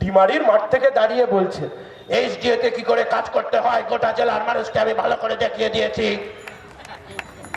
ডিমারির মাঠ থেকে দাঁড়িয়ে বলছে এইচডিএতে কি করে কাজ করতে হয়? গোটা জেলার মানুষকে আমি ভালো করে দেখিয়ে দিয়েছি।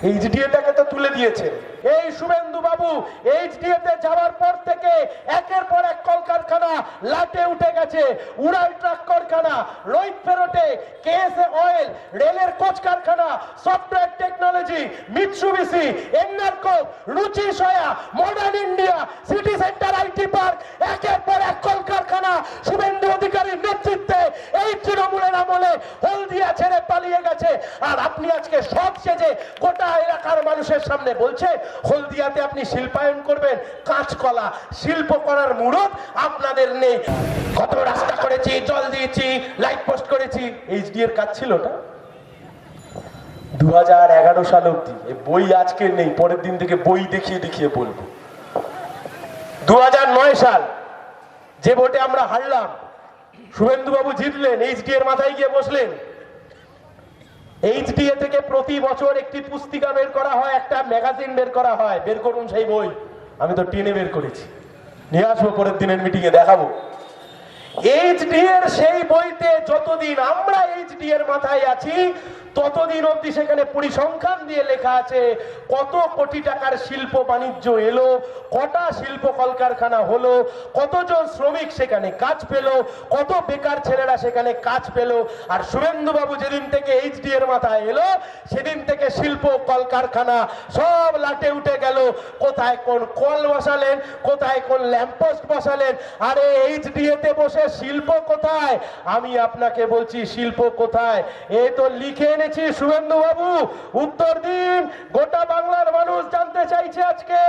এইচডিএটাকে তো তুলে দিয়েছে। এই শুভেন্দু বাবু, এইচডিএ তে যাওয়ার পর থেকে একের পর এক কলকারখানা লাটে উঠে গেছে। উড়াল ট্রাক কারখানা রোহিত ফেরোটে, কেএসএ অয়েল, রেলের কোচ কারখানা, software technology Mitsubishi এন্নারকো Ruchi Soya modern India city centre IT park একের পর এক কলকারখানা, শুভেন্দু অধিকারীর নেতৃত্বে এই তৃণমূলের আমলে হলদিয়া ছেড়ে পালিয়ে গেছে। আর আপনি আজকে সব সেজে গোটা এলাকার মানুষের সামনে বলছে, হলদিয়াতে আপনি শিল্পায়ন করবেন, কাঁচকলা, শিল্প করার মুরত আপনাদের নেই। কত রাস্তা করেছি, জল দিয়েছি লাইট পোস্ট করেছি এইচডি এর কাজ ছিল না দু হাজার এগারো সাল অব্দি এ বই আজকে নেই, পরের দিন থেকে বই দেখিয়ে দেখিয়ে বলব। দু নয় সাল, যে ভোটে আমরা হারলাম, শুভেন্দুবাবু জিতলেন এইচডি এর মাথায় গিয়ে বসলেন। এইচডিএ থেকে প্রতি বছর একটি পুস্তিকা বের করা হয়, একটা ম্যাগাজিন বের করা হয়। বের করুন সেই বই, আমি তো টেনে বের করেছি। নিয়ে আসব, পরের দিনের মিটিং এ দেখাবো। এইচডি এর সেই বইতে যতদিন আমরা এইচডি এর মাথায় আছি ততদিন অবধি সেখানে পরিসংখ্যান দিয়ে লেখা আছে, কত কোটি টাকার শিল্প বাণিজ্য এলো, কটা শিল্প কলকারখানা হলো, কতজন শ্রমিক সেখানে কাজ পেল, কত বেকার ছেলেরা সেখানে কাজ পেল, আর শুভেন্দু বাবু যেদিন থেকে এইচডি এর মাথায় এলো, সেদিন থেকে শিল্প কলকারখানা সব লাটে উঠে গেল। কোথায় কোন কল বসালেন, কোথায় কোন ল্যাম্পোস্ট বসালেন, আরে এইচডিএ তে বসে শিল্প কোথায়? আমি আপনাকে বলছি, শিল্প কোথায়? এ তো লিখে এনেছি শুভেন্দু বাবু উত্তর দিন, গোটা বাংলার মানুষ জানতে চাইছে আজকে।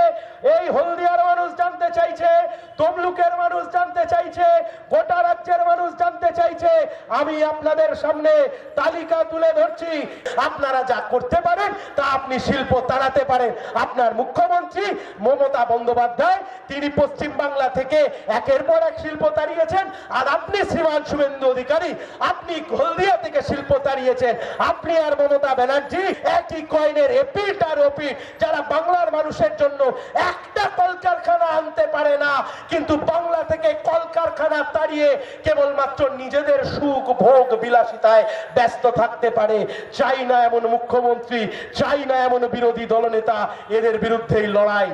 এই হলদিয়ার মানুষ জানতে চাইছে, তমলুকের মানুষ জানতে চাইছে, গোটা চাইছে আমি আপনাদের সামনে তালিকা তুলে ধরছি। আপনারা যা করতে পারেন, তা আপনি শিল্প তাড়াতে পারেন। আপনার মুখ্যমন্ত্রী মমতা বন্দ্যোপাধ্যায়, তিনি পশ্চিম বাংলা থেকে একের পর এক শিল্প তাড়িয়েছেন, আর আপনি শ্রীমান শুভেন্দু অধিকারী, আপনি হলদিয়া থেকে শিল্প তাড়িয়েছেন। আপনি আর মমতা ব্যানার্জি একই কয়েনের এপিট আর ওপিট যারা বাংলার মানুষের জন্য কলকারখানা আনতে পারে না। কিন্তু বাংলা থেকে কলকারখানা তাড়িয়ে কেবলমাত্র নিজেদের সুখ, ভোগ, বিলাসিতায় ব্যস্ত থাকতে পারে। চাই না এমন মুখ্যমন্ত্রী, চাই না এমন বিরোধী দলনেতা, এদের বিরুদ্ধেই লড়াই।